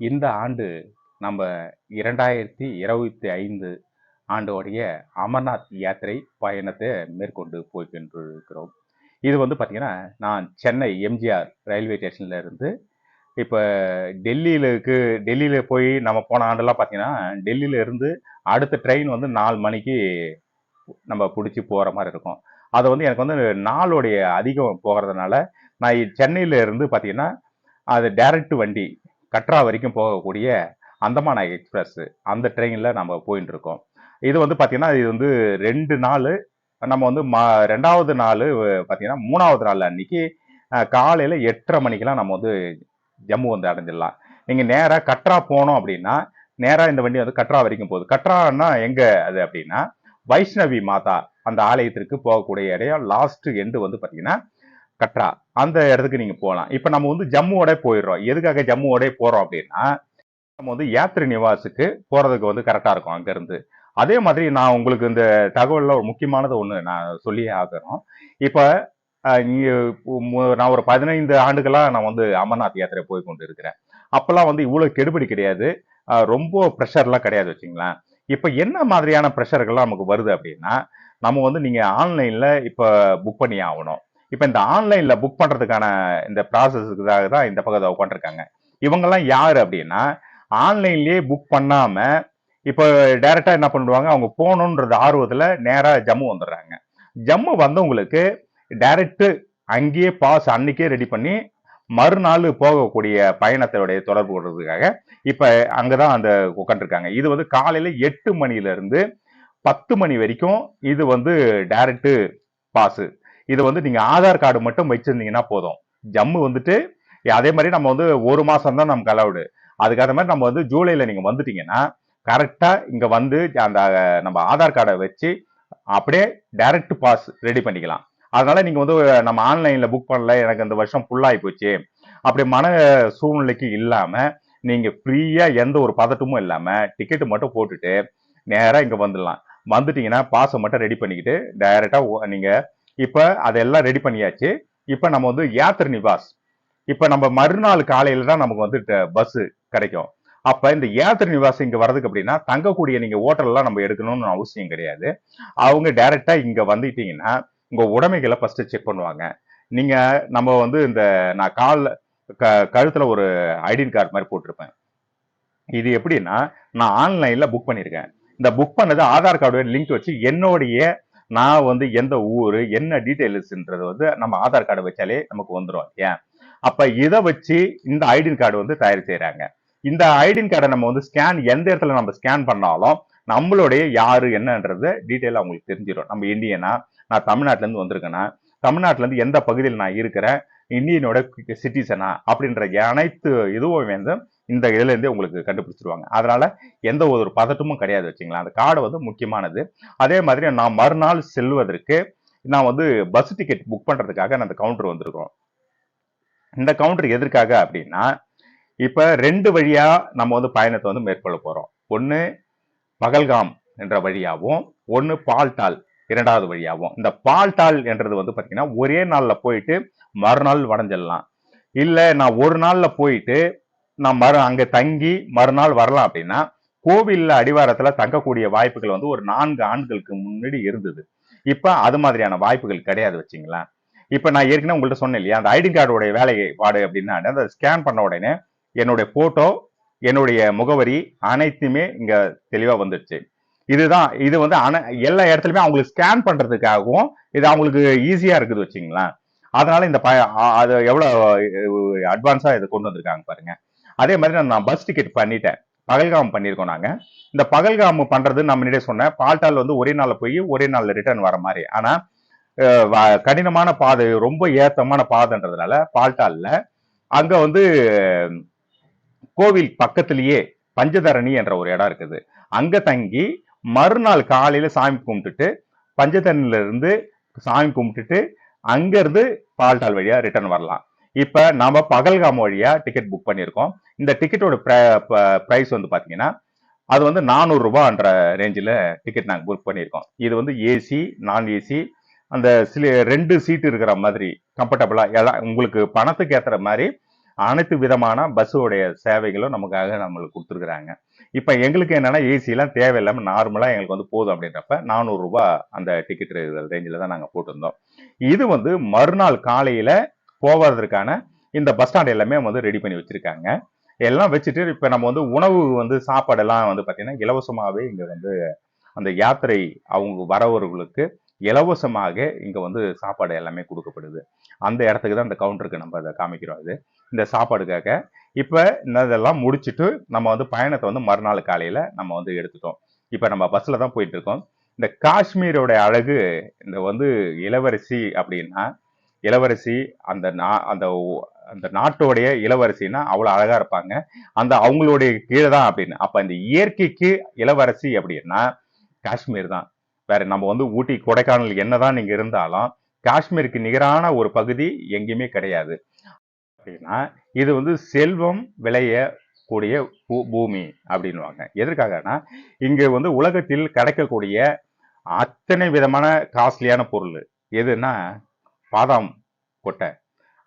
இந்த ஆண்டு நம்ம இரண்டாயிரத்தி இருபத்தி ஐந்து ஆண்டோடைய அமர்நாத் யாத்திரை பயணத்தை மேற்கொண்டு போய்கின்று இருக்கிறோம் இது வந்து பார்த்திங்கன்னா நான் சென்னை எம்ஜிஆர் ரயில்வே ஸ்டேஷனில் இருந்து இப்போ டெல்லியிலுக்கு டெல்லியில் போய் நம்ம போன ஆண்டெல்லாம் பார்த்திங்கன்னா டெல்லியில இருந்து அடுத்த ட்ரெயின் வந்து நாலு மணிக்கு நம்ம பிடிச்சி போகிற மாதிரி இருக்கும். அது வந்து எனக்கு வந்து நாளுடைய அதிகம் போகிறதுனால நான் சென்னையில் இருந்து பார்த்திங்கன்னா அது டைரக்ட் வண்டி கட்ரா வரைக்கும் போகக்கூடிய அந்தமான எக்ஸ்பிரஸ் அந்த ட்ரெயினில் நம்ம போயின்னு இருக்கோம் இது வந்து பார்த்திங்கன்னா இது வந்து ரெண்டு நாள் நம்ம வந்து ம ரெண்டாவது நாள் பார்த்தீங்கன்னா மூணாவது நாள் அன்னைக்கு காலையில் எட்டரை மணிக்கெலாம் நம்ம வந்து ஜம்மு வந்து அடைஞ்சிடலாம். நீங்கள் நேராக கட்ரா போனோம் அப்படின்னா நேராக இந்த வண்டி வந்து கட்ரா வரைக்கும் போகுது. கட்ரான்னா எங்கே அது அப்படின்னா வைஷ்ணவி மாதா அந்த ஆலயத்திற்கு போகக்கூடிய இடையா லாஸ்ட் எண்டு வந்து பார்த்தீங்கன்னா கட்ரா அந்த இடத்துக்கு நீங்கள் போகலாம் இப்போ நம்ம வந்து ஜம்முவோட போயிடுறோம். எதுக்காக ஜம்முவோட போகிறோம் அப்படின்னா நம்ம வந்து யாத்திரை நிவாஸுக்கு போகிறதுக்கு வந்து கரெக்டாக இருக்கும் அங்கேருந்து. அதே மாதிரி நான் உங்களுக்கு இந்த தகவலில் ஒரு முக்கியமானது ஒன்று நான் சொல்லியே ஆகிறோம் இப்போ இங்கே நான் ஒரு பதினைந்து ஆண்டுகளாக நான் வந்து அமர்நாத் யாத்திரை போய் கொண்டு இருக்கிறேன் அப்போல்லாம் வந்து இவ்வளோ கெடுபடி கிடையாது. ரொம்ப ப்ரெஷர்லாம் கிடையாது வச்சுங்களேன். இப்போ என்ன மாதிரியான ப்ரெஷர்கள்லாம் நமக்கு வருது அப்படின்னா நம்ம வந்து நீங்கள் ஆன்லைனில் இப்போ புக் பண்ணி ஆகணும். இப்போ இந்த ஆன்லைனில் புக் பண்ணுறதுக்கான இந்த ப்ராசஸுக்காக தான் இந்த பக்கத்தை உட்காந்துருக்காங்க. இவங்கெல்லாம் யார் அப்படின்னா ஆன்லைன்லேயே புக் பண்ணாமல் இப்போ டைரெக்டாக என்ன பண்ணுவாங்க அவங்க போகணுன்றது ஆர்வத்தில் நேராக ஜம்மு வந்துடுறாங்க. ஜம்மு வந்தவங்களுக்கு டைரக்டு அங்கேயே பாஸ் அன்னைக்கே ரெடி பண்ணி மறுநாள் போகக்கூடிய பயணத்தினுடைய தொடர்பு கொள்றதுக்காக அங்கே தான் அந்த உட்காந்துருக்காங்க. இது வந்து காலையில் எட்டு மணிலேருந்து பத்து மணி வரைக்கும் இது வந்து டைரக்டு பாஸு இது வந்து நீங்க ஆதார் கார்டு மட்டும் வச்சிருந்தீங்கன்னா போதும். ஜம்மு வந்துட்டு அதே மாதிரி நம்ம வந்து ஒரு மாசம் தான் நமக்கு அலவுடு அதுக்கேற்ற மாதிரி நம்ம வந்து ஜூலைல நீங்க வந்துட்டீங்கன்னா கரெக்டா இங்க வந்து அந்த நம்ம ஆதார் கார்டை வச்சு அப்படியே டைரக்ட் பாஸ் ரெடி பண்ணிக்கலாம். அதனால நீங்க வந்து நம்ம ஆன்லைன்ல புக் பண்ணல எனக்கு இந்த வருஷம் ஃபுல்லாகி போச்சு. அப்படி மன சூழ்நிலைக்கு இல்லாம நீங்க ஃப்ரீயா எந்த ஒரு பதட்டமும் இல்லாம டிக்கெட்டு மட்டும் போட்டுட்டு நேராக இங்க வந்துடலாம். வந்துட்டீங்கன்னா பாஸை மட்டும் ரெடி பண்ணிக்கிட்டு டைரக்டா நீங்க இப்போ அதெல்லாம் ரெடி பண்ணியாச்சு. இப்போ நம்ம வந்து யாத்திரை நிவாஸ். இப்போ நம்ம மறுநாள் காலையில தான் நமக்கு வந்து பஸ்ஸு கிடைக்கும். அப்போ இந்த யாத்திரை நிவாஸ் இங்கே வர்றதுக்கு அப்படின்னா தங்கக்கூடிய நீங்கள் ஹோட்டல்லாம் நம்ம எடுக்கணும்னு அவசியம் கிடையாது. அவங்க டைரெக்டாக இங்கே வந்துட்டீங்கன்னா உங்கள் உடைமைகளை ஃபஸ்ட்டு செக் பண்ணுவாங்க. நீங்கள் நம்ம வந்து இந்த நான் கால் க கழுத்தில் ஒரு ஐடென்டி கார்டு மாதிரி போட்டிருப்பேன். இது எப்படின்னா நான் ஆன்லைனில் புக் பண்ணியிருக்கேன். இந்த புக் பண்ணது ஆதார் கார்டு லிங்க் வச்சு என்னுடைய நான் வந்து எந்த ஊர் என்ன டீட்டெயில்ஸ்ன்றது வந்து நம்ம ஆதார் கார்டு வச்சாலே நமக்கு வந்துடும் ஏன் அப்போ இதை வச்சு இந்த ஐடென்டி கார்டு வந்து தயார் செய்கிறாங்க இந்த ஐடென்டி கார்டை நம்ம வந்து ஸ்கேன் எந்த இடத்துல நம்ம ஸ்கேன் பண்ணாலும் நம்மளுடைய யாரு என்னன்றது டீட்டெயிலாக அவங்களுக்கு தெரிஞ்சிடும் நம்ம இந்தியனா? நான் தமிழ்நாட்டிலேருந்து வந்திருக்கேன்னா தமிழ்நாட்டிலேருந்து எந்த பகுதியில் நான் இருக்கிறேன்? இந்தியனோட சிட்டிசனா அப்படின்ற அனைத்து இதுவும் வந்து இந்த இதுலேருந்தே உங்களுக்கு கண்டுபிடிச்சிருவாங்க. அதனால எந்த ஒரு பதட்டமும் கிடையாது வச்சுங்களேன். அந்த கார்டு வந்து முக்கியமானது. அதே மாதிரி நான் மறுநாள் செல்வதற்கு நான் வந்து பஸ் டிக்கெட் புக் பண்ணுறதுக்காக அந்த கவுண்டர் வந்திருக்கோம் இந்த கவுண்டர் எதற்காக அப்படின்னா இப்போ ரெண்டு வழியாக நம்ம வந்து பயணத்தை வந்து மேற்கொள்ள போகிறோம் ஒன்று பகல்காம் என்ற வழியாகவும் ஒன்று பால்டால் இரண்டாவது வழியாகவும் இந்த பால்டால் என்றது வந்து பார்த்தீங்கன்னா ஒரே நாளில் போயிட்டு மறுநாள் வடைஞ்சிடலாம். இல்லை நான் ஒரு நாளில் போயிட்டு நாம் மறு அங்க தங்கி மறுநாள் வரலாம் அப்படின்னா கோவில்ல அடிவாரத்துல தங்கக்கூடிய வாய்ப்புகள் வந்து ஒரு நான்கு ஆண்டுகளுக்கு முன்னாடி இருந்தது. இப்ப அது மாதிரியான வாய்ப்புகள் கிடையாது வச்சுங்களேன். இப்ப நான் ஏற்கனவே உங்கள்ட்ட சொன்னேன் இல்லையா அந்த ஐடி கார்டுடைய வேலைப்பாடு அப்படின்னா அந்த ஸ்கேன் பண்ண உடனே என்னுடைய போட்டோ என்னுடைய முகவரி அனைத்துமே இங்க தெளிவா வந்துடுச்சு இதுதான் இது வந்து அன எல்லா இடத்துலயுமே அவங்களுக்கு ஸ்கேன் பண்றதுக்காகவும் இது அவங்களுக்கு ஈஸியா இருக்குது வச்சுங்களேன். அதனால இந்த ப அது எவ்வளவு அட்வான்ஸா இதை கொண்டு வந்திருக்காங்க பாருங்க. அதே மாதிரி நான் பஸ் டிக்கெட் பண்ணிட்டேன். பகல்காம் பண்ணியிருக்கோம் நாங்க. இந்த பகல்காம் பண்றது நம்ம முன்னாடியே சொன்னேன். பால்டால் வந்து ஒரே நாள்ல போய் ஒரே நாள்ல ரிட்டர்ன் வர மாதிரி. ஆனா கடினமான பாதை ரொம்ப ஏத்தமான பாதைன்றதுனால பால்டால்ல அங்க வந்து கோவில் பக்கத்திலேயே பஞ்சதரணி என்ற ஒரு இடம் இருக்குது. அங்க தங்கி மறுநாள் காலையில சாமி கும்பிட்டுட்டு பஞ்சதரணில இருந்து சாமி கும்பிட்டுட்டு அங்கேருந்து பால்டால் வழியா ரிட்டர்ன் வரலாம். இப்போ நாம் பகல்காம் வழியா டிக்கெட் புக் பண்ணியிருக்கோம். இந்த டிக்கெட்டோட ப்ரைஸ் வந்து பார்த்தீங்கன்னா அது வந்து நானூறுரூபான்ற ரேஞ்சில் டிக்கெட் நாங்கள் புக் பண்ணியிருக்கோம். இது வந்து ஏசி நான் ஏசி அந்த சில ரெண்டு சீட்டு இருக்கிற மாதிரி கம்ஃபர்டபுளாக எல்லாம் உங்களுக்கு பணத்துக்கு ஏற்றுற மாதிரி அனைத்து விதமான பஸ்ஸுடைய சேவைகளும் நமக்காக நம்மளுக்கு கொடுத்துருக்குறாங்க. இப்போ எங்களுக்கு என்னென்னா ஏசிலாம் தேவையில்லாமல் நார்மலாக எங்களுக்கு வந்து போதும் அப்படின்றப்ப நானூறுரூபா அந்த டிக்கெட் ரேஞ்சில் தான் நாங்கள் போட்டிருந்தோம். இது வந்து மறுநாள் காலையில் போவதற்கான இந்த பஸ் ஸ்டாண்ட் எல்லாமே வந்து ரெடி பண்ணி வச்சுருக்காங்க. எல்லாம் வச்சுட்டு இப்போ நம்ம வந்து உணவு வந்து சாப்பாடெல்லாம் வந்து பார்த்தீங்கன்னா இலவசமாகவே இங்கே வந்து அந்த யாத்திரை அவங்க வரவர்களுக்கு இலவசமாக இங்கே வந்து சாப்பாடு எல்லாமே கொடுக்கப்படுது. அந்த இடத்துக்கு தான் இந்த கவுண்டருக்கு நம்ம அதை காமிக்கிறோம் இது. இந்த சாப்பாடுக்காக இப்போ இதெல்லாம் முடிச்சுட்டு நம்ம வந்து பயணத்தை வந்து மறுநாள் காலையில் நம்ம வந்து எடுத்துட்டோம். இப்போ நம்ம பஸ்ஸில் தான் போயிட்டு இருக்கோம். இந்த காஷ்மீரோட அழகு இந்த வந்து இளவரசி அப்படின்னா இளவரசி அந்த நா அந்த அந்த நாட்டோடைய இளவரசின்னா அவ்வளோ அழகா இருப்பாங்க. அந்த அவங்களுடைய கீழே தான் அப்படின்னு. அப்ப இந்த இயற்கைக்கு இளவரசி அப்படின்னா காஷ்மீர் தான். வேற நம்ம வந்து ஊட்டி கொடைக்கானல் என்னதான் நீங்க இருந்தாலும் காஷ்மீருக்கு நிகரான ஒரு பகுதி எங்கேயுமே கிடையாது. அப்படின்னா இது வந்து செல்வம் விளைய கூடிய பூ பூமி அப்படின்வாங்க எதற்காகனா இங்க வந்து உலகத்தில் கிடைக்கக்கூடிய அத்தனை விதமான காஸ்ட்லியான பொருள். எதுன்னா பாதாம் கொட்டை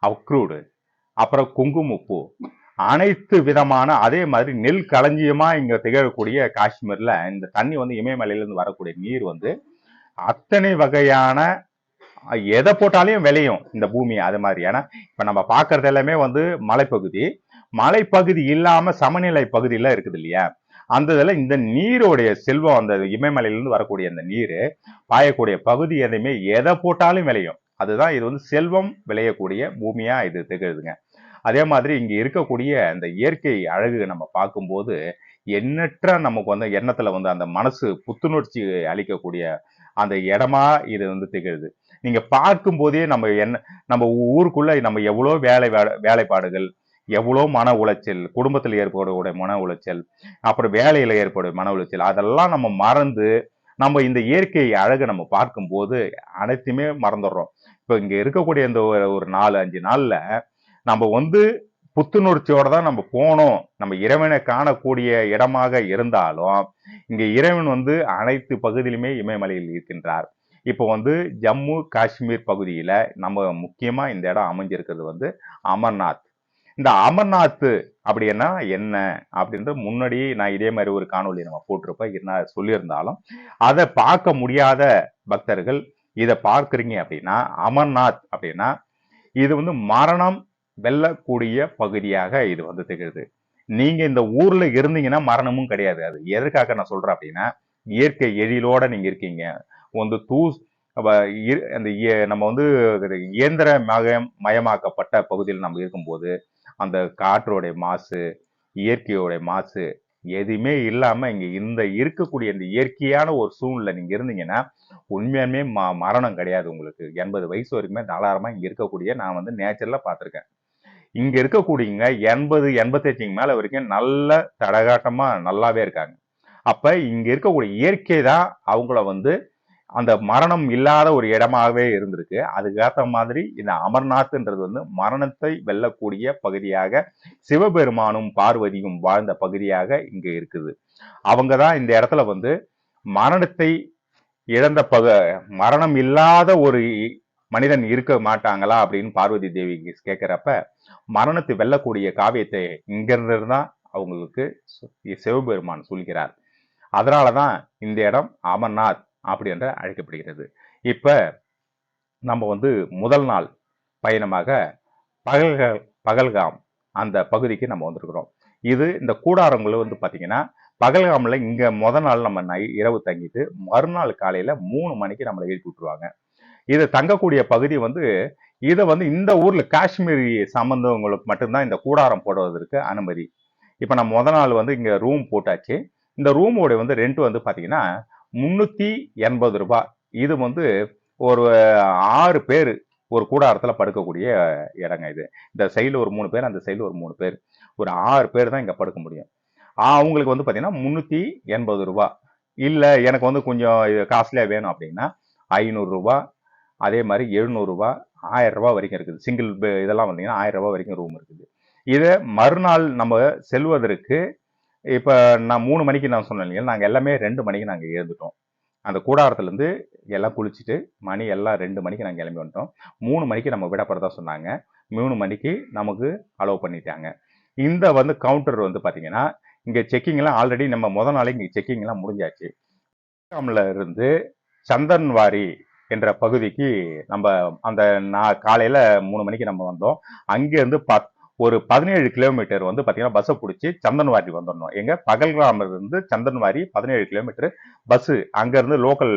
அக்ரூடு அப்புறம் குங்குமப்பூ அனைத்து விதமான அதே மாதிரி நெல் களஞ்சியமா இங்க திகழக்கூடிய காஷ்மீர்ல இந்த தண்ணி வந்து இமயமலையிலேருந்து வரக்கூடிய நீர் வந்து அத்தனை வகையான எதை போட்டாலையும் விளையும் இந்த பூமி அது மாதிரி. ஏன்னா இப்ப நம்ம பாக்குறது எல்லாமே வந்து மலைப்பகுதி. மலைப்பகுதி இல்லாம சமநிலை பகுதியில இருக்குது இல்லையா? அந்த இதில் இந்த நீரோடைய செல்வம் அந்த இமயமலையிலேருந்து வரக்கூடிய அந்த நீர் பாயக்கூடிய பகுதி எதையுமே எதை போட்டாலும் விளையும். அதுதான் இது வந்து செல்வம் விளையக்கூடிய பூமியா இது திகழுதுங்க. அதே மாதிரி இங்க இருக்கக்கூடிய அந்த இயற்கை அழகு நம்ம பார்க்கும்போது எண்ணற்ற நமக்கு வந்து எண்ணத்துல வந்து அந்த மனசு புத்துணர்ச்சி அளிக்கக்கூடிய அந்த இடமா இது வந்து திகழுது. நீங்க பார்க்கும் போதே நம்ம என்ன நம்ம ஊருக்குள்ள நம்ம எவ்வளோ வேலை வேலைப்பாடுகள் எவ்வளோ மன உளைச்சல் குடும்பத்தில் ஏற்படக்கூடிய மன உளைச்சல் அப்புறம் வேலையில ஏற்படும் மன உளைச்சல் அதெல்லாம் நம்ம மறந்து நம்ம இந்த இயற்கை அழகை நம்ம பார்க்கும்போது அனைத்தையுமே மறந்துடுறோம். இப்போ இங்கே இருக்கக்கூடிய இந்த ஒரு நாலு அஞ்சு நாளில் நம்ம வந்து புத்துணர்ச்சியோட தான் நம்ம போனோம். நம்ம இறைவனை காணக்கூடிய இடமாக இருந்தாலும் இங்கே இறைவன் வந்து அனைத்து பகுதியிலுமே இமயமலையில் இருக்கின்றார். இப்போ வந்து ஜம்மு காஷ்மீர் பகுதியில் நம்ம முக்கியமாக இந்த இடம் அமைஞ்சிருக்கிறது வந்து அமர்நாத். இந்த அமர்நாத் அப்படின்னா என்ன? அப்படின்ற முன்னாடி நான் இதே மாதிரி ஒரு காணொலி நம்ம போட்டிருப்பேன் என்ன சொல்லியிருந்தாலும் அதை பார்க்க முடியாத பக்தர்கள் இதை பார்க்குறீங்க அப்படின்னா அமர்நாத் அப்படின்னா இது வந்து மரணம் வெல்லக்கூடிய பகுதியாக இது வந்து திகழ்து. நீங்க இந்த ஊர்ல இருந்தீங்கன்னா மரணமும் கிடையாது. அது எதற்காக நான் சொல்றேன் அப்படின்னா இயற்கை எழிலோட நீங்க இருக்கீங்க. வந்து தூஸ் அந்த நம்ம வந்து இயந்திர மயம் மயமாக்கப்பட்ட பகுதியில் நம்ம இருக்கும்போது அந்த காற்றோடைய மாசு இயற்கையோடைய மாசு எதுவுமே இல்லாம இங்க இந்த இருக்கக்கூடிய இந்த இயற்கையான ஒரு சூழ்நிலை நீங்க இருந்தீங்கன்னா உண்மையாலுமே ம மரணம் கிடையாது உங்களுக்கு. எண்பது வயசு வரைக்குமே தாராளமா இங்க இருக்கக்கூடிய நான் வந்து நேச்சரில் பார்த்துருக்கேன். இங்க இருக்கக்கூடியங்க எண்பது எண்பத்தஞ்சுக்கு மேல வரைக்கும் நல்ல தடகாட்டமா நல்லாவே இருக்காங்க. அப்ப இங்க இருக்கக்கூடிய இயற்கை தான் அவங்கள வந்து அந்த மரணம் இல்லாத ஒரு இடமாகவே இருந்திருக்கு. அதுக்கேற்ற மாதிரி இந்த அமர்நாத்ன்றது வந்து மரணத்தை வெல்லக்கூடிய பகுதியாக சிவபெருமானும் பார்வதியும் வாழ்ந்த பகுதியாக இங்கே இருக்குது. அவங்க தான் இந்த இடத்துல வந்து மரணத்தை இழந்த பக மரணம் இல்லாத ஒரு மனிதன் இருக்க மாட்டாங்களா அப்படின்னு பார்வதி தேவி கேட்குறப்ப மரணத்தை வெல்லக்கூடிய காவியத்தை இங்கிருந்து தான் அவங்களுக்கு சிவபெருமான் சொல்கிறார். அதனாலதான் இந்த இடம் அமர்நாத். அப்படி என்று அழைக்கப்படுகிறது. இப்ப நம்ம வந்து முதல் நாள் பயணமாக பகல்கள் பகல்காம் அந்த பகுதிக்கு நம்ம வந்திருக்கிறோம். இது இந்த கூடாரங்கள் வந்து பார்த்தீங்கன்னா பகல்காமில் இங்கே முத நாள் நம்ம நை இரவு தங்கிட்டு மறுநாள் காலையில் மூணு மணிக்கு நம்மளை எழுப்பி விட்டுருவாங்க. இது தங்கக்கூடிய பகுதி வந்து இதை வந்து இந்த ஊரில் காஷ்மீரி சம்பந்தவங்களுக்கு மட்டும்தான் இந்த கூடாரம் போடுவதற்கு அனுமதி. இப்போ நம்ம முத நாள் வந்து இங்கே ரூம் போட்டாச்சு. இந்த ரூமோட வந்து ரெண்ட் வந்து பார்த்தீங்கன்னா முந்நூற்றி எண்பது ரூபாய். இது வந்து ஒரு ஆறு பேர் ஒரு கூடாரத்தில் படுக்கக்கூடிய இடங்க இது. இந்த சைடில் ஒரு மூணு பேர் அந்த சைடில் ஒரு மூணு பேர். ஒரு ஆறு பேர் தான் இங்கே படுக்க முடியும். அவங்களுக்கு வந்து பார்த்தீங்கன்னா முந்நூற்றி எண்பது ரூபா இல்லை எனக்கு வந்து கொஞ்சம் இது காஸ்ட்லியாக வேணும் அப்படின்னா ஐநூறுரூவா அதே மாதிரி எழுநூறுபா ஆயிரரூபா வரைக்கும் இருக்குது. சிங்கிள் இதெல்லாம் வந்தீங்கன்னா ஆயிரரூபா வரைக்கும் ரூம் இருக்குது. இதை மறுநாள் நம்ம செல்வதற்கு இப்போ நான் மூணு மணிக்கு நான் சொன்னேன் இல்லையா நாங்கள் எல்லாமே ரெண்டு மணிக்கு நாங்கள் எழுந்துட்டோம். அந்த கூடாரத்துலேருந்து எல்லாம் குளிச்சுட்டு மணி எல்லாம் ரெண்டு மணிக்கு நாங்கள் கிளம்பி வந்துட்டோம். மூணு மணிக்கு நம்ம விடப்படுறதா சொன்னாங்க. மூணு மணிக்கு நமக்கு அலோவ் பண்ணிட்டாங்க. இந்த வந்து கவுண்டர் வந்து பார்த்தீங்கன்னா இங்கே செக்கிங்லாம் ஆல்ரெடி நம்ம முத நாளே இங்கே செக்கிங்லாம் முடிஞ்சாச்சு. இருந்து சந்தன்வாரி என்ற பகுதிக்கு நம்ம அந்த நான் காலையில் மூணு மணிக்கு நம்ம வந்தோம். அங்கேருந்து பத் ஒரு பதினேழு கிலோமீட்டர் வந்து பார்த்தீங்கன்னா பஸ்ஸை பிடிச்சி சந்தன்வாரி வந்துடணும். எங்கள் பகல்கிராமில் சந்தன்வாரி பதினேழு கிலோமீட்டர் பஸ்ஸு அங்கேருந்து லோக்கல்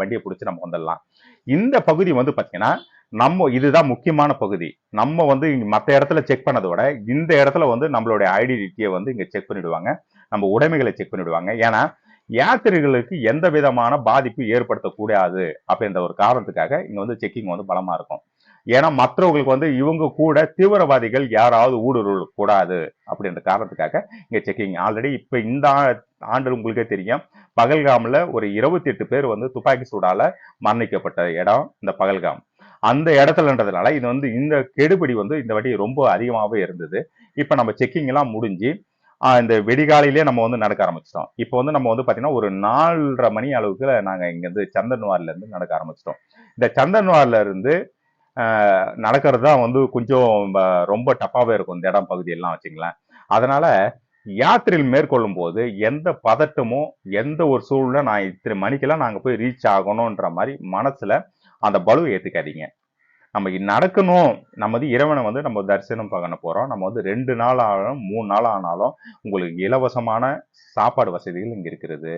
வண்டியை பிடிச்சி நம்ம வந்துடலாம். இந்த பகுதி வந்து பார்த்தீங்கன்னா நம்ம இதுதான் முக்கியமான பகுதி. நம்ம வந்து மற்ற இடத்துல செக் பண்ணதை விட இந்த இடத்துல வந்து நம்மளுடைய ஐடென்டிட்டியை வந்து இங்கே செக் பண்ணிவிடுவாங்க நம்ம உடைமைகளை செக் பண்ணிவிடுவாங்க ஏன்னா யாத்திரைகளுக்கு எந்த விதமான பாதிப்பு ஏற்படுத்தக்கூடாது அப்படின்ற ஒரு காரணத்துக்காக இங்கே வந்து செக்கிங் வந்து பலமாக இருக்கும். ஏன்னா மற்றவங்களுக்கு வந்து இவங்க கூட தீவிரவாதிகள் யாராவது ஊடுருவ கூடாது அப்படின்ற காரணத்துக்காக இங்கே செக்கிங் ஆல்ரெடி இப்போ இந்த ஆ- ஆண்டு உங்களுக்கே தெரியும். பகல்காமில் ஒரு இருபத்தி எட்டு பேர் வந்து துப்பாக்கி சூடால மரணிக்கப்பட்ட இடம் இந்த பகல்காம். அந்த இடத்துலன்றதுனால இது வந்து இந்த கெடுபிடி வந்து இந்த வாட்டி ரொம்ப அதிகமாகவே இருந்தது. இப்போ நம்ம செக்கிங் எல்லாம் முடிஞ்சு இந்த வெடிகாலையிலே நம்ம வந்து நடக்க ஆரம்பிச்சிட்டோம். இப்போ வந்து நம்ம வந்து பார்த்தீங்கன்னா ஒரு நாலரை மணி அளவுக்கு நாங்கள் இங்கேருந்து சந்தன்வார்லேருந்து நடக்க ஆரம்பிச்சிட்டோம். இந்த சந்தன்வார்ல இருந்து நடக்கிறது தான் வந்து கொஞ்சம் ரொம்ப டஃப்பாகவே இருக்கும் இந்த இடம் பகுதியெல்லாம் வச்சுங்களேன். அதனால யாத்திரையில் மேற்கொள்ளும் போது எந்த பதட்டமோ எந்த ஒரு சூழ்நிலை நான் இத்தனை மணிக்கெல்லாம் நாங்கள் போய் ரீச் ஆகணுன்ற மாதிரி மனசில் அந்த பலுவை ஏற்றுக்காதீங்க நம்ம நடக்கணும். நம்ம வந்து இறைவனை வந்து நம்ம தரிசனம் பண்ண போகிறோம் நம்ம வந்து ரெண்டு நாள் ஆனாலும் மூணு நாள் ஆனாலும் உங்களுக்கு இலவசமான சாப்பாடு வசதிகள் இங்கே இருக்கிறது.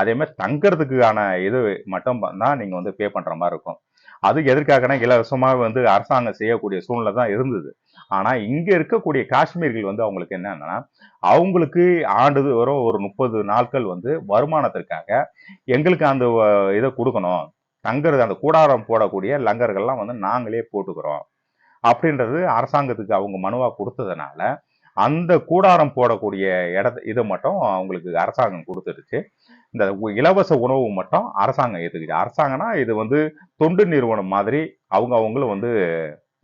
அதே மாதிரி இது மட்டும் தான் நீங்கள் வந்து பே பண்ணுற மாதிரி இருக்கும். அது எதற்காகனா இலவசமாக வந்து அரசாங்கம் செய்யக்கூடிய சூழ்நிலை தான் இருந்தது. ஆனால் இங்கே இருக்கக்கூடிய காஷ்மீர்கள் வந்து அவங்களுக்கு என்னன்னா அவங்களுக்கு ஆண்டு வரும் ஒரு முப்பது நாட்கள் வந்து வருமானத்திற்காக எங்களுக்கு அந்த இதை கொடுக்கணும். தங்குறது அந்த கூடாரம் போடக்கூடிய லங்கர்கள்லாம் வந்து நாங்களே போட்டுக்கிறோம். அப்படின்றது அரசாங்கத்துக்கு அவங்க மனுவாக கொடுத்ததுனால அந்த கூடாரம் போடக்கூடிய இடத்த இதை மட்டும் அவங்களுக்கு அரசாங்கம் கொடுத்துருச்சு இந்த உ- இலவச உணவு மட்டும் அரசாங்கம் ஏற்றுக்குது அரசாங்கம்னா இது வந்து தொண்டு நிறுவனம் மாதிரி அவங்க அவங்களும் வந்து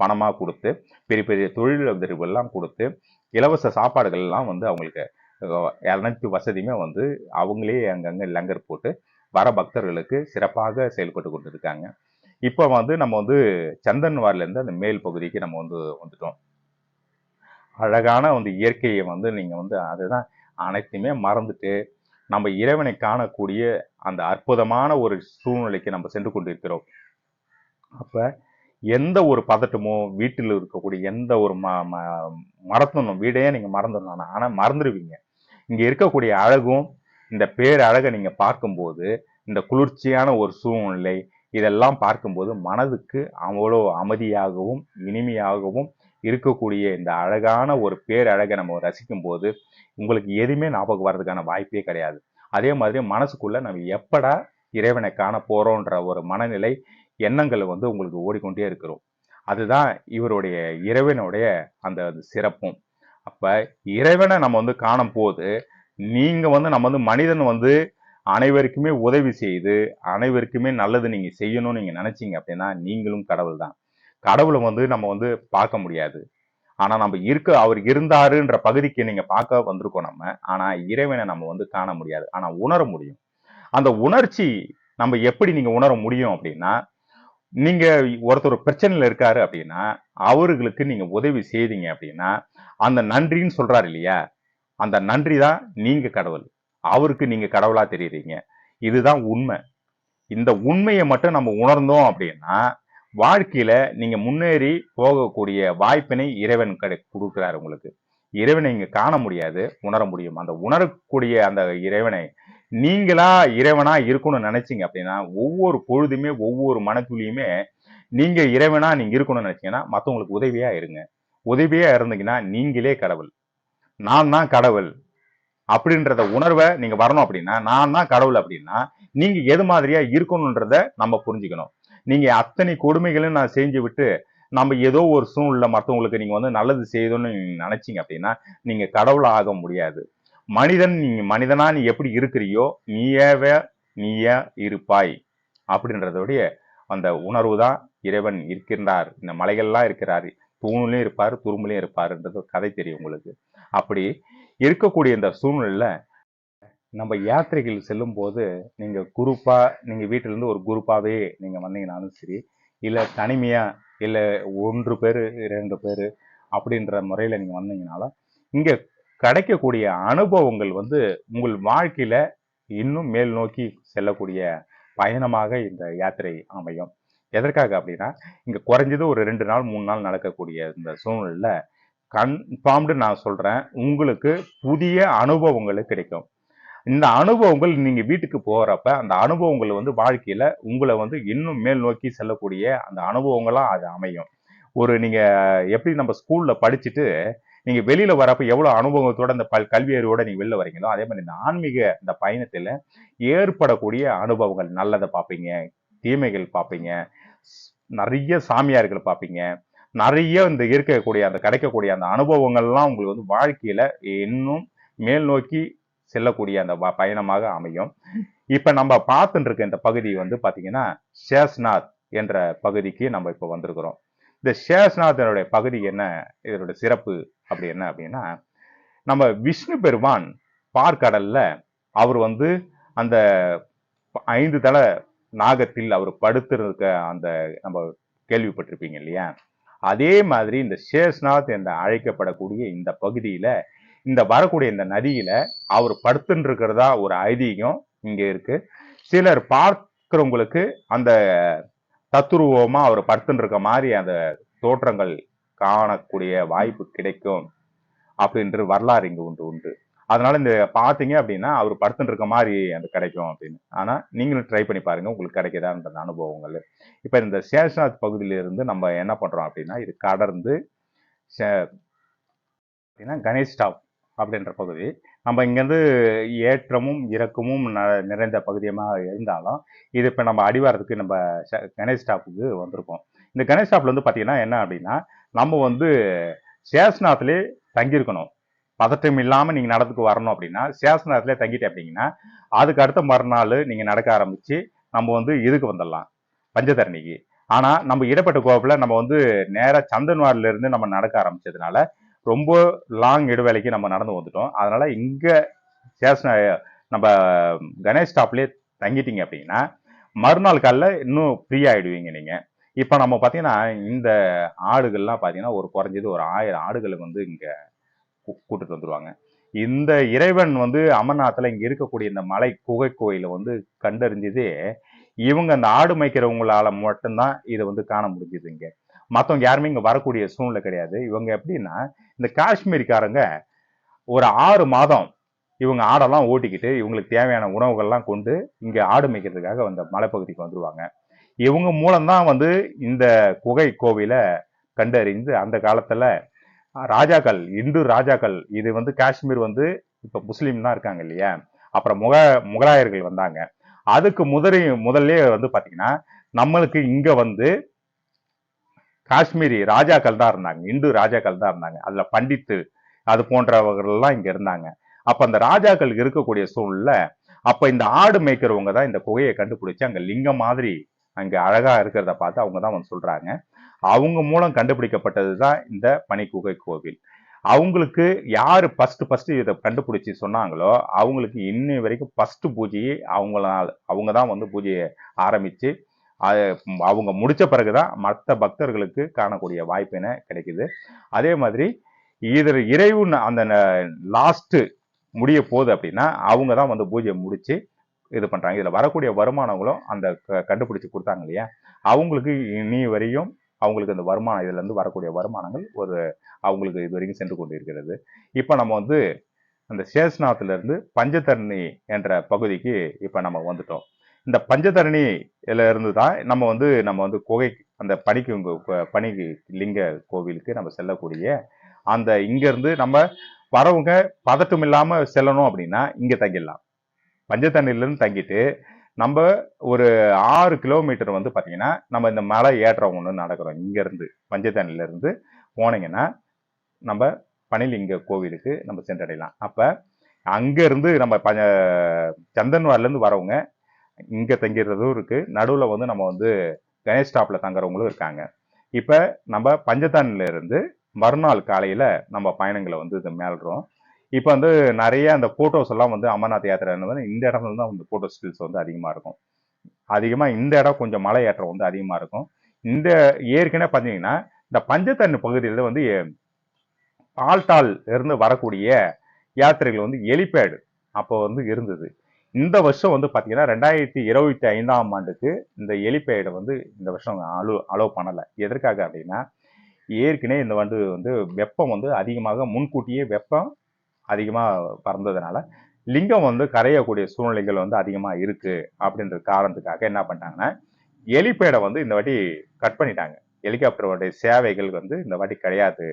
பணமாக கொடுத்து பெரிய பெரிய தொழிலதிபர்கள் கொடுத்து இலவச சாப்பாடுகள் எல்லாம் வந்து அவங்களுக்கு அனைத்து வசதியுமே வந்து அவங்களே அங்கங்கே லங்கர் போட்டு வர பக்தர்களுக்கு சிறப்பாக செயல்பட்டு கொண்டிருக்காங்க. இப்போ வந்து நம்ம வந்து சந்தன்வார்லேருந்து அந்த மேல் பகுதிக்கு நம்ம வந்து வந்துட்டோம். அழகான வந்து இயற்கையை வந்து நீங்கள் வந்து அதுதான் அனைத்தையுமே மறந்துட்டு நம்ம இறைவனை காணக்கூடிய அந்த அற்புதமான ஒரு சூழ்நிலைக்கு நம்ம சென்று கொண்டிருக்கிறோம். அப்போ எந்த ஒரு பதட்டமோ வீட்டில் இருக்கக்கூடிய எந்த ஒரு ம ம மறந்துடணும் வீடே நீங்கள் மறந்துடணும் ஆனால் மறந்துடுவீங்க. இங்கே இருக்கக்கூடிய அழகும் இந்த பேர் அழகை நீங்கள் பார்க்கும்போது இந்த குளிர்ச்சியான ஒரு சூழ்நிலை இதெல்லாம் பார்க்கும்போது மனதுக்கு அவ்வளோ அமைதியாகவும் இனிமையாகவும் இருக்கக்கூடிய இந்த அழகான ஒரு பேரழகை நம்ம ரசிக்கும் போது உங்களுக்கு எதுவுமே ஞாபகம் வர்றதுக்கான வாய்ப்பே கிடையாது. அதே மாதிரி மனசுக்குள்ளே நம்ம எப்படா இறைவனை காண போகிறோன்ற ஒரு மனநிலை எண்ணங்கள் வந்து உங்களுக்கு ஓடிக்கொண்டே இருக்கிறோம். அதுதான் இவருடைய இறைவனுடைய அந்த சிறப்பும். அப்போ இறைவனை நம்ம வந்து காணும் போது நீங்கள் வந்து நம்ம வந்து மனிதன் வந்து அனைவருக்குமே உதவி செய்து அனைவருக்குமே நல்லது நீங்கள் செய்யணும்னு நீங்கள் நினச்சிங்க அப்படின்னா நீங்களும் கடவுள் தான் கடவுளை வந்து நம்ம வந்து பார்க்க முடியாது. ஆனா நம்ம இருக்க அவர் இருந்தாருன்ற பகுதிக்கு நீங்க பார்க்க வந்திருக்கோம் நம்ம. ஆனா இறைவனை நம்ம வந்து காண முடியாது. ஆனா உணர முடியும். அந்த உணர்ச்சி நம்ம எப்படி நீங்க உணர முடியும் அப்படின்னா நீங்க ஒருத்தர் பிரச்சனையில இருக்காரு அப்படின்னா அவர்களுக்கு நீங்க உதவி செய்தீங்க அப்படின்னா அந்த நன்றின்னு சொல்றாரு இல்லையா? அந்த நன்றி தான் நீங்க கடவுள். அவருக்கு நீங்க கடவுளா தெரியுறீங்க. இதுதான் உண்மை. இந்த உண்மையை மட்டும் நம்ம உணர்ந்தோம் அப்படின்னா வாழ்க்கையில நீங்க முன்னேறி போகக்கூடிய வாய்ப்பினை இறைவன் கடை கொடுக்குறாரு உங்களுக்கு. இறைவனை இங்க காண முடியாது உணர முடியும். அந்த உணரக்கூடிய அந்த இறைவனை நீங்களா இறைவனா இருக்கணும்னு நினைச்சீங்க அப்படின்னா ஒவ்வொரு பொழுதுமே ஒவ்வொரு மனத்துளியுமே நீங்க இறைவனா நீங்க இருக்கணும்னு நினைச்சீங்கன்னா மற்றவங்களுக்கு உதவியா இருங்க. உதவியா இருந்தீங்கன்னா நீங்களே கடவுள். நான் தான் கடவுள். அப்படின்றத உணர்வை நீங்க வரணும் அப்படின்னா நான் தான் கடவுள் அப்படின்னா நீங்க எது மாதிரியா இருக்கணும்ன்றத நம்ம புரிஞ்சுக்கணும். நீங்க அத்தனை கொடுமைகளையும் நான் செஞ்சு விட்டு நம்ம ஏதோ ஒரு சூழ்நிலை மற்றவங்களுக்கு நீங்க வந்து நல்லது செய்யணும்னு நீங்க நினைச்சீங்க அப்படின்னா நீங்க கடவுளாக ஆக முடியாது. மனிதன் நீங்க மனிதனா நீ எப்படி இருக்கிறியோ நீயவே நீயே இருப்பாய். அப்படின்றதோடைய அந்த உணர்வு தான் இறைவன் இருக்கின்றார். இந்த மலைகள்லாம் இருக்கிறார். தூணுலையும் இருப்பார் துரும்புலையும் இருப்பாருன்றது கதை தெரியும் உங்களுக்கு. அப்படி இருக்கக்கூடிய இந்த சூழ்நிலையில் நம்ம யாத்திரைகள் செல்லும் போது நீங்கள் குரூப்பாக நீங்கள் வீட்டிலேருந்து ஒரு குரூப்பாகவே நீங்கள் வந்தீங்கனாலும் சரி இல்லை தனிமையாக இல்லை ஒன்று பேர் இரண்டு பேர் அப்படின்ற முறையில் நீங்கள் வந்தீங்கனாலும் இங்கே கிடைக்கக்கூடிய அனுபவங்கள் வந்து உங்கள் வாழ்க்கையில் இன்னும் மேல் நோக்கி செல்லக்கூடிய பயணமாக இந்த யாத்திரை அமையும். எதற்காக அப்படின்னா இங்கே குறைஞ்சது ஒரு ரெண்டு நாள் மூணு நாள் நடக்கக்கூடிய இந்த சூழ்நிலையில் கன்ஃபார்ம்டு நான் சொல்கிறேன் உங்களுக்கு புதிய அனுபவங்கள் கிடைக்கும். இந்த அனுபவங்கள் நீங்கள் வீட்டுக்கு போகிறப்ப அந்த அனுபவங்கள் வந்து வாழ்க்கையில் உங்களை வந்து இன்னும் மேல் நோக்கி செல்லக்கூடிய அந்த அனுபவங்களாக அது அமையும். ஒரு நீங்கள் எப்படி நம்ம ஸ்கூலில் படிச்சுட்டு நீங்கள் வெளியில் வரப்ப எவ்வளோ அனுபவத்தோட இந்த பல் கல்வி அறிவோட நீங்கள் வெளில வரீங்களோ அதே மாதிரி இந்த ஆன்மீக இந்த பயணத்தில் ஏற்படக்கூடிய அனுபவங்கள் நல்லதை பார்ப்பீங்க தீமைகள் பார்ப்பீங்க நிறைய சாமியார்கள் பார்ப்பீங்க நிறைய இந்த இருக்கக்கூடிய அந்த கிடைக்கக்கூடிய அந்த அனுபவங்கள்லாம் உங்களுக்கு வந்து வாழ்க்கையில இன்னும் மேல் நோக்கி செல்லக்கூடிய அந்த பயணமாக அமையும். இப்ப நம்ம பார்த்துட்டு இருக்க இந்த பகுதி வந்து பாத்தீங்கன்னா ஷேஷ்நாத் என்ற பகுதிக்கு நம்ம இப்ப வந்திருக்கிறோம். இந்த ஷேஷ்நாதனுடைய பகுதி என்ன? இதனுடைய சிறப்பு அப்படி என்ன அப்படின்னா நம்ம விஷ்ணு பெருமான் பார்க்கடல்ல அவர் வந்து அந்த ஐந்து தல நாகத்தில் அவர் படுத்திருக்க அந்த நம்ம கேள்விப்பட்டிருப்பீங்க இல்லையா? அதே மாதிரி இந்த ஷேஷ்நாத் என்று அழைக்கப்படக்கூடிய இந்த பகுதியில இந்த வரக்கூடிய இந்த நதியில அவர் படுத்துன்னு இருக்கிறதா ஒரு ஐதீகம் இங்க இருக்கு. சிலர் பார்க்கிறவங்களுக்கு அந்த தத்துருவமா அவர் படுத்துன்னு இருக்க மாதிரி அந்த தோற்றங்கள் காணக்கூடிய வாய்ப்பு கிடைக்கும் அப்படின்ற வரலாறு இங்க உண்டு உண்டு. அதனால இந்த பார்த்தீங்க அப்படின்னா அவர் படுத்துட்டு இருக்க மாதிரி அந்த கிடைக்கும் அப்படின்னு. ஆனா நீங்களும் ட்ரை பண்ணி பாருங்க உங்களுக்கு கிடைக்குதான்ற அனுபவங்கள். இப்ப இந்த சேஷநாத் பகுதியிலிருந்து நம்ம என்ன பண்றோம் அப்படின்னா இது கடந்து அப்படின்னா கணேஷ் ஸ்டாப் அப்படின்ற பகுதி. நம்ம இங்கேருந்து ஏற்றமும் இறக்கமும் ந- நிறைந்த பகுதியமாக இருந்தாலும் இது இப்போ நம்ம அடிவாரத்துக்கு நம்ம கணேஷ் ஸ்டாப்புக்கு வந்திருக்கோம். இந்த கணேஷ் ஸ்டாப்ல வந்து பார்த்தீங்கன்னா என்ன அப்படின்னா நம்ம வந்து சேஷநாத்லேயே தங்கியிருக்கணும். பதட்டம் இல்லாமல் நீங்கள் நடத்துக்கு வரணும் அப்படின்னா சேஷநாத்லேயே தங்கிட்டேன் அப்படிங்கன்னா அதுக்கு அடுத்த மறுநாள் நீங்கள் நடக்க ஆரம்பித்து நம்ம வந்து இதுக்கு வந்துடலாம் பஞ்சதரணிக்கு. ஆனால் நம்ம இடப்பட்ட கோப்பில் நம்ம வந்து நேராக சந்தன்வாரிலேருந்து நம்ம நடக்க ஆரம்பித்ததுனால ரொம்ப லாங் இடைவேளைக்கு நம்ம நடந்து வந்துட்டோம். அதனால இங்கே சேஷன நம்ம கணேஷ் ஸ்டாப்லேயே தங்கிட்டீங்க அப்படின்னா மறுநாள் காலைல இன்னும் ஃப்ரீ ஆகிடுவீங்க நீங்கள் இப்போ நம்ம பார்த்தீங்கன்னா இந்த ஆடுகள்லாம் பார்த்தீங்கன்னா ஒரு குறைஞ்சது ஒரு ஆயிரம் ஆடுகளுக்கு வந்து இங்கே கூ- கூட்டிட்டு இந்த இறைவன் வந்து அமர்நாத்தில் இங்கே இருக்கக்கூடிய இந்த மலை குகை கோயிலை வந்து கண்டறிஞ்சதே இவங்க அந்த ஆடு மேய்க்கிறவங்களால மட்டும்தான் இதை வந்து காண முடிஞ்சது இங்கே. மற்றவங்க யாருமே இங்கே வரக்கூடிய சூழ்நிலை கிடையாது. இவங்க எப்படின்னா இந்த காஷ்மீரிக்காரங்க ஒரு ஆறு மாதம் இவங்க ஆடெல்லாம் ஓட்டிக்கிட்டு இவங்களுக்கு தேவையான உணவுகள்லாம் கொண்டு இங்கே ஆடு மேய்க்கிறதுக்காக அந்த மலைப்பகுதிக்கு வந்துடுவாங்க இவங்க மூலம்தான் வந்து இந்த குகை கோவிலை கண்டறிந்து அந்த காலத்தில் ராஜாக்கள் இந்து ராஜாக்கள் இது வந்து காஷ்மீர் வந்து இப்போ முஸ்லீம் தான் இருக்காங்க இல்லையா? அப்புறம் முக முகலாயர்கள் வந்தாங்க. அதுக்கு முதலே முதல்ல வந்து பார்த்திங்கன்னா நம்மளுக்கு இங்கே வந்து காஷ்மீரி ராஜாக்கள் தான் இருந்தாங்க இந்து ராஜாக்கள் தான் இருந்தாங்க அதில் பண்டித்து அது போன்றவர்கள் எல்லாம் இருந்தாங்க. அப்போ அந்த ராஜாக்கள் இருக்கக்கூடிய சூழ்நிலை அப்போ இந்த ஆடு மேய்க்கிறவங்க தான் இந்த குகையை கண்டுபிடிச்சு அங்கே லிங்கம் மாதிரி அங்கே அழகாக இருக்கிறத பார்த்து அவங்க தான் வந்து சொல்கிறாங்க அவங்க மூலம் கண்டுபிடிக்கப்பட்டது தான் இந்த பனிக்குகை கோவில். அவங்களுக்கு யார் ஃபஸ்ட்டு ஃபஸ்ட்டு இதை கண்டுபிடிச்சி சொன்னாங்களோ அவங்களுக்கு இன்னை வரைக்கும் ஃபஸ்ட்டு பூஜையை அவங்களால அவங்க தான் வந்து பூஜையை ஆரம்பித்து அது அவங்க பிறகு பிறகுதான் மற்ற பக்தர்களுக்கு காணக்கூடிய வாய்ப்பு கிடைக்குது. அதே மாதிரி இதில் இறைவு அந்த லாஸ்ட்டு முடிய போகுது அப்படின்னா அவங்க தான் வந்து பூஜையை முடித்து இது பண்ணுறாங்க இதில் வரக்கூடிய வருமானங்களும் அந்த க- கொடுத்தாங்க இல்லையா? அவங்களுக்கு இனி வரையும் அவங்களுக்கு அந்த வருமானம் இதுலேருந்து வரக்கூடிய வருமானங்கள் ஒரு அவங்களுக்கு இது வரைக்கும் சென்று கொண்டு இருக்கிறது இப்போ நம்ம வந்து அந்த சேஷ்நாத்ல பஞ்சதர்ணி என்ற பகுதிக்கு இப்போ நம்ம வந்துட்டோம். இந்த பஞ்சதரணியில இருந்து தான் நம்ம வந்து நம்ம வந்து குகை அந்த பணிக்கு உங்க- லிங்க கோவிலுக்கு நம்ம செல்லக்கூடிய அந்த இங்கேருந்து நம்ம வரவங்க பதட்டம் இல்லாமல் செல்லணும் அப்படின்னா இங்கே தங்கிடலாம். பஞ்சதண்ணிலேருந்து தங்கிட்டு நம்ம ஒரு ஆறு கிலோமீட்டர் வந்து பார்த்தீங்கன்னா நம்ம இந்த மலை ஏற்றம் ஒன்று நடக்கிறோம். இங்கேருந்து இருந்து போனீங்கன்னா நம்ம பனிலிங்க கோவிலுக்கு நம்ம சென்றடையலாம். அப்போ அங்கேருந்து நம்ம பஞ்ச சந்தன்வாரிலேருந்து வரவங்க இங்கே தங்கிறதும் இருக்குது நடுவில் வந்து நம்ம வந்து கணேஷ் ஸ்டாப்பில் தங்குறவங்களும் இருக்காங்க. இப்போ நம்ம பஞ்சதானில இருந்து மறுநாள் காலையில் நம்ம பயணங்களை வந்து இது மேல்றோம். இப்போ வந்து நிறைய அந்த ஃபோட்டோஸ் எல்லாம் வந்து அமர்நாத் யாத்திரை வந்து இந்த இடத்துல தான் வந்து ஃபோட்டோ ஸ்டில்ஸ் வந்து அதிகமாக இருக்கும். அதிகமாக இந்த இடம் கொஞ்சம் மலை ஏற்றம் வந்து அதிகமாக இருக்கும். இந்த ஏற்கனவே பார்த்தீங்கன்னா இந்த பஞ்சத்தண்ணு பகுதியில் வந்து பால்டால் இருந்து வரக்கூடிய யாத்திரைகள் வந்து எலிபேடு அப்போ வந்து இருந்தது. இந்த வருஷம் வந்து பார்த்தீங்கன்னா ரெண்டாயிரத்தி இருபத்தி ஐந்தாம் ஆண்டுக்கு இந்த எலிப்பேடை வந்து இந்த வருஷம் அலோ அலோவ் பண்ணலை. எதற்காக அப்படின்னா ஏற்கனவே இந்த வந்து வந்து வெப்பம் வந்து அதிகமாக முன்கூட்டியே வெப்பம் அதிகமாக பறந்ததுனால லிங்கம் வந்து கரையக்கூடிய சூழ்நிலைகள் வந்து அதிகமாக இருக்குது அப்படின்ற காரணத்துக்காக என்ன பண்ணிட்டாங்கன்னா எலிப்பேடை வந்து இந்த வாட்டி கட் பண்ணிட்டாங்க. ஹெலிகாப்டருடைய சேவைகள் வந்து இந்த வாட்டி கிடையாது.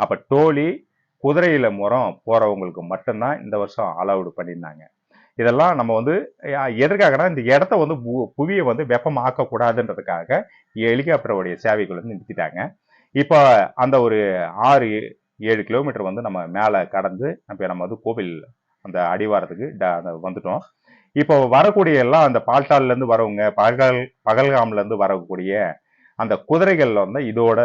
அப்போ டோலி குதிரையில் முறம் போகிறவங்களுக்கு மட்டும்தான் இந்த வருஷம் அலவுடு பண்ணியிருந்தாங்க. இதெல்லாம் நம்ம வந்து எதற்காகன்னா எதற்காகனா இந்த இடத்த வந்து பு- புவியை வந்து வெப்பமாக்கக்கூடாதுன்றதுக்காக ஆக்கக்கூடாதுன்றதுக்காக சேவைகள் வந்து நிறுத்திட்டாங்க. இப்போ அந்த ஒரு ஆறு ஏழு கிலோமீட்டர் வந்து நம்ம மேலே கடந்து இப்போ நம்ம வந்து கோவில் அந்த அடிவாரத்துக்கு ட- அந்த வந்துட்டோம். இப்போ வரக்கூடிய எல்லாம் அந்த பால்டால்லேருந்து வரவங்க பகல் பகல்காம்லேருந்து வரக்கூடிய அந்த குதிரைகள் வந்து இதோட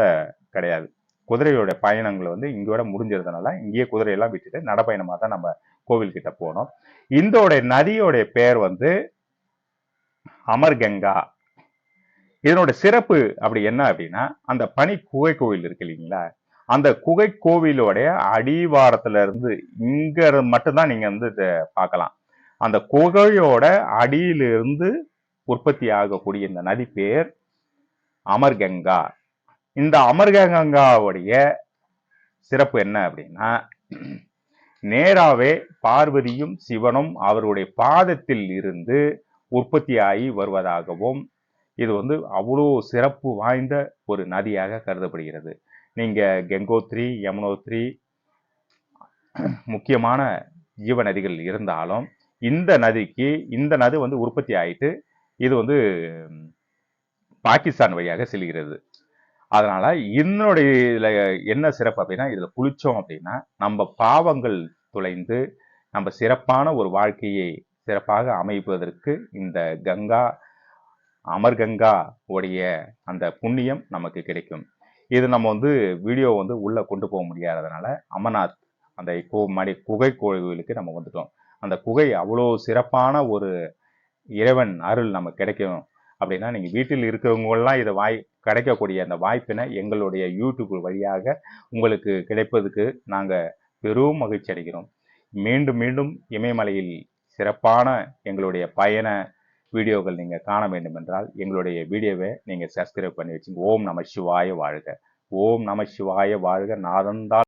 கிடையாது. குதிரையோட பயணங்கள் வந்து இங்கோட முடிஞ்சதுனால இங்கேயே குதிரையெல்லாம் விட்டுட்டு நடைப்பயணமாக தான் நம்ம கோவில் கிட்ட போனோம். இந்தோட நதியோடைய பெயர் வந்து அமர்கங்கா. இதனோட சிறப்பு அப்படி என்ன அப்படின்னா அந்த பனி குகை கோவில் இருக்கு இல்லைங்களா? அந்த குகை கோவிலோடைய அடிவாரத்துல இருந்து இங்க மட்டும்தான் நீங்க வந்து இதை பார்க்கலாம். அந்த குகையோட அடியிலிருந்து உற்பத்தி ஆகக்கூடிய இந்த நதி பேர் அமர்கங்கா. இந்த அமர்கங்காவுடைய சிறப்பு என்ன அப்படின்னா நேராவே பார்வதியும் சிவனும் அவருடைய பாதத்தில் இருந்து உற்பத்தியாகி வருவதாகவும் இது வந்து அவ்வளோ சிறப்பு வாய்ந்த ஒரு நதியாக கருதப்படுகிறது. நீங்கள் கங்கோத்ரி யமுனோத்ரி முக்கியமான ஜீவ நதிகள் இருந்தாலும் இந்த நதிக்கு இந்த நதி வந்து உற்பத்தி ஆயிட்டு இது வந்து பாகிஸ்தான் வழியாக செல்கிறது. அதனால என்னுடைய இதுல என்ன சிறப்பு அப்படின்னா இதுல குளிச்சோம் அப்படின்னா நம்ம பாவங்கள் துளைந்து நம்ம சிறப்பான ஒரு வாழ்க்கையை சிறப்பாக அமைப்பதற்கு இந்த கங்கா அமர்கங்கா உடைய அந்த புண்ணியம் நமக்கு கிடைக்கும். இது நம்ம வந்து வீடியோ வந்து உள்ள கொண்டு போக முடியாததுனால அமர்நாத் அந்த கோ மடி குகை கோவிலுக்கு நம்ம வந்துட்டோம். அந்த குகை அவ்வளோ சிறப்பான ஒரு இறைவன் அருள் நமக்கு கிடைக்கும். அப்படின்னா நீங்கள் வீட்டில் இருக்கிறவங்கெல்லாம் இதை வாய் கிடைக்கக்கூடிய அந்த வாய்ப்பினை எங்களுடைய யூடியூப் வழியாக உங்களுக்கு கிடைப்பதுக்கு நாங்கள் பெரும் மகிழ்ச்சி அடைகிறோம். மீண்டும் மீண்டும் இமயமலையில் சிறப்பான எங்களுடைய பயண வீடியோக்கள் நீங்கள் காண வேண்டும் என்றால் எங்களுடைய வீடியோவை நீங்கள் சப்ஸ்கிரைப் பண்ணி வச்சுங்க. ஓம் நம சிவாய வாழ்க. ஓம் நம சிவாய வாழ்க. நாதந்தால்